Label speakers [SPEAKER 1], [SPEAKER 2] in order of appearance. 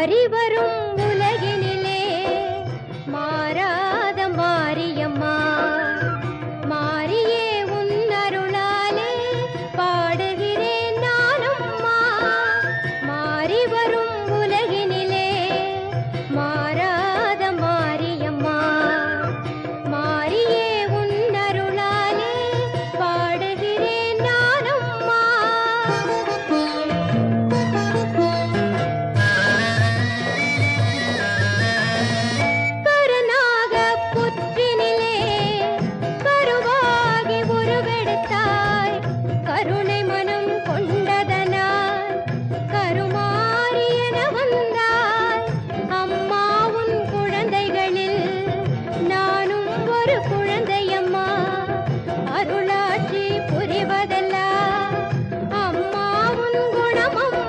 [SPEAKER 1] ¡Bariba, rumbo! ஒரு குழந்தையம்மா. அருளாட்சி புரிவதெல்லாம் அம்மாவும் குணமும்